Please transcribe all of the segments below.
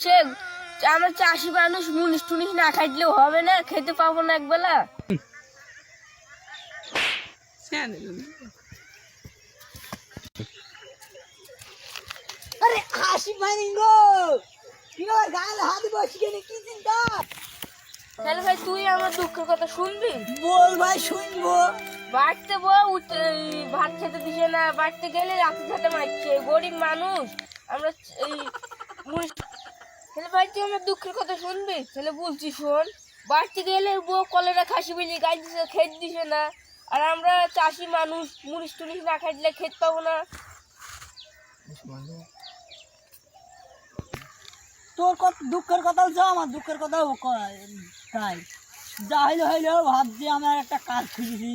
সে আমরা চাষি মানুষ মুনিশ টুনিশ না খাইলেও হবে না খেতে পাবো না একবেলা। আরে হাসি মানি গো! কি গাল হাত বসি গেলে কি চিন্তা? তাহলে ভাই তুই আমার দুঃখের কথা শুনবি? বল ভাই শুনব। বাড়তে বউ উঠে ভাত খেতে দিছে না বাড়তে গেলে রাতে খেতে মারছে গরিব মানুষ। আমরা এই তাহলে ভাই তুই আমার দুঃখের কথা শুনবি? তাহলে বলছি শোন। বাড়তে গেলে বউ কলেরা খাসি বিলি গাছ দিছে খেতে দিছে না। আর আমরা চাষি মানুষ মুনিশ টুনিশ না খাইলে খেতে পাবো না। তোর কত দুঃখের কথা বলছো আমার দুঃখের কথাও ক- তাই। যা হইলে হইল ভাবছি আমার একটা কাজ খুঁজেছি।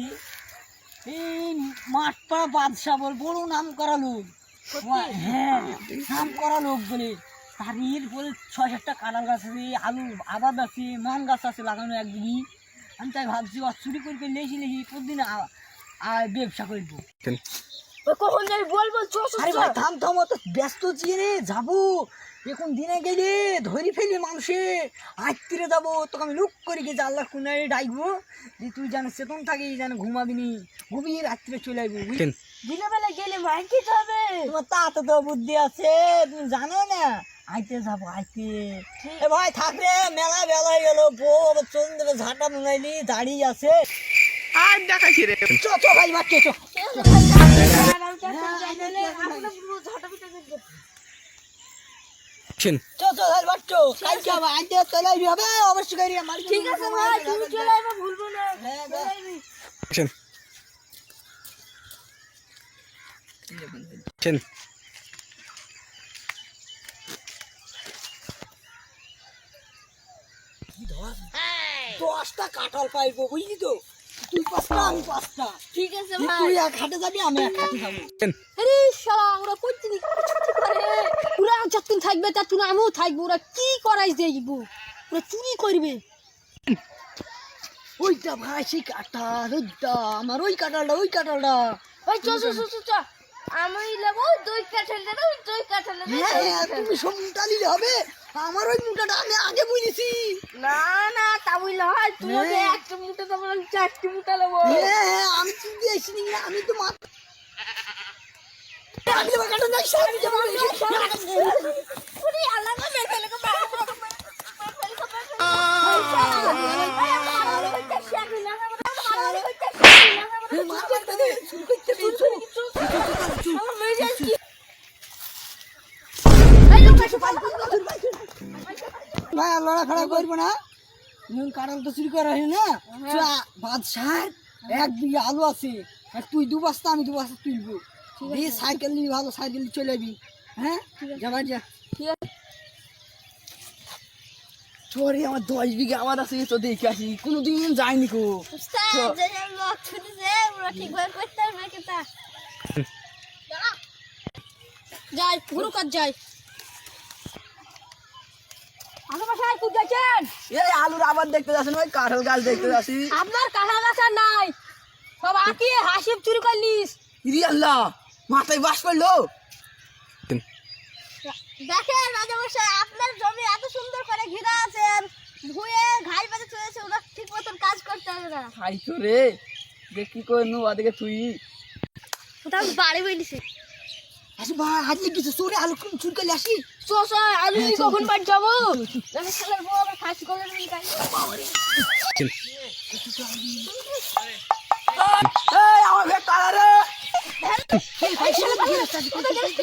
এই মাঠটা বাদশা বল বড় নাম করা লোক হ্যাঁ নাম করা লোক বলে। তারির বলে ছয় সাতটা কাঁঠাল গাছ আছে আলু আবাদ আছে মান গাছ আছে লাগানো একদিনই। আমি তাই ভাবছি আর চুরি করে করে লেসি লেসি প্রতিদিন আর ব্যবসা করব। ওই কখন যাবি বল বল চো চো, আরে। ভাই থাম থাম অত ব্যস্ত ছিয়ে যাব। এখন দিনে গেলে ধরি ফেলি মানুষে আত্মীরে যাব। তোকে আমি লুক করে গেছি আল্লাহ কুনারে ডাকবো যে তুই যেন চেতন থাকি যেন ঘুমাবি নি। ঘুমিয়ে রাত্রে চলে আসব? দিনের বেলা গেলে খেতে হবে। তোমার তা তো তো বুদ্ধি আছে তুমি জানো না। আইতে যাব আইতে। এ ভাই থাক রে মেলা বেলা গেল বউ আবার দেবে ঝাঁটা নুনাইলি দাঁড়িয়ে আছে। আর দেখাচ্ছি রে। চ চ ভাই বাচ্চা চ আমি চাষি যাই নাহলে আপনার পুরো ঝাঁটা পিটা করে দেবো। চ চ ভাই বাচ্চা কালকে আবার আইতে চলে আসবি হবে অবশ্যই করি মারি ঠিক আছে ভাই তুমি চলে আসবে ভুলবো না হ্যাঁ, চলে আসবি। দশটা কাঁঠাল পাইবো বুঝলি তো? তুই পাঁচটা আমি পাঁচটা। ঠিক আছে তুই ভাই। এক হাটে যাবি আমি এক হাটে যাব। আরে শালা ওরা করে ওরা থাকবে ততদিন আমিও থাকব। ওরা কি করাই দেখব ওরা চুরি করবে। ওইটা ভাই সেই কাঁঠাল ওইটা আমার ওই কাঁঠালটা ওই কাঁঠালটা। ওই চো চো চো চো, চো আমি নেব দুই কাঠাল দেবো দুই কাঠাল দেবো হ্যাঁ হ্যাঁ তুমি সব মুটা নিলে হবে। আমার ওই মুটাটা আমি আগে বুঝেছি। না না হয় হ্যাঁ। একটা মুঠো দেবো আমি চারটি মুঠো হ্যাঁ হ্যাঁ আমি চিনতে আসিনি আমি তো মা আমি তোমার কাঁঠাল নাই পুরি আলাদা মেরে ভাই আর লড়াখড়া করব না নুন কাঁঠাল তো চুরি করা হয় না। বাদশাহ এক বিঘা আলু আছে। তুই দু বস্তা আমি দু বস্তা তুলবো। দিয়ে সাইকেল নিয়ে ভালো সাইকেল চলে যাবি হ্যাঁ? যাবার যা ঠিক আছে। চরে আমার দশ বিঘা আমার আছে তো দেখে আসি। কোনোদিন যায়নি কো যাই পুরো কাজ যাই আশেপাশে খুব যাচ্ছেন এই আলুর আবার দেখতে যাচ্ছেন ওই কাঁঠাল গাছ দেখতে যাচ্ছি। আপনার কাঁঠাল গাছ আর নাই। সব আঁকি হাসিব চুরি করলিস ইরি আল্লাহ মাথায় বাস করল। দেখেন রাজামশাই আপনার জমি এত সুন্দর করে ঘিরা আছে ধুয়ে ঘাই চলেছে ওরা ঠিক মতন কাজ করতে হবে না। খাই তো রে দেখ কি করে নু তুই। কোথাও বাড়ি বেরিয়েছে আসি ভাই হাজলে কিছু সরে আলু চুরি করলে আসি সো সো আলু কখন বাড়ি যাব আমি ছেলের বউ আবার খাসি করে নিয়ে যাই এই আমার ভেট তারা রে এই শালা, কোথায় গেলি?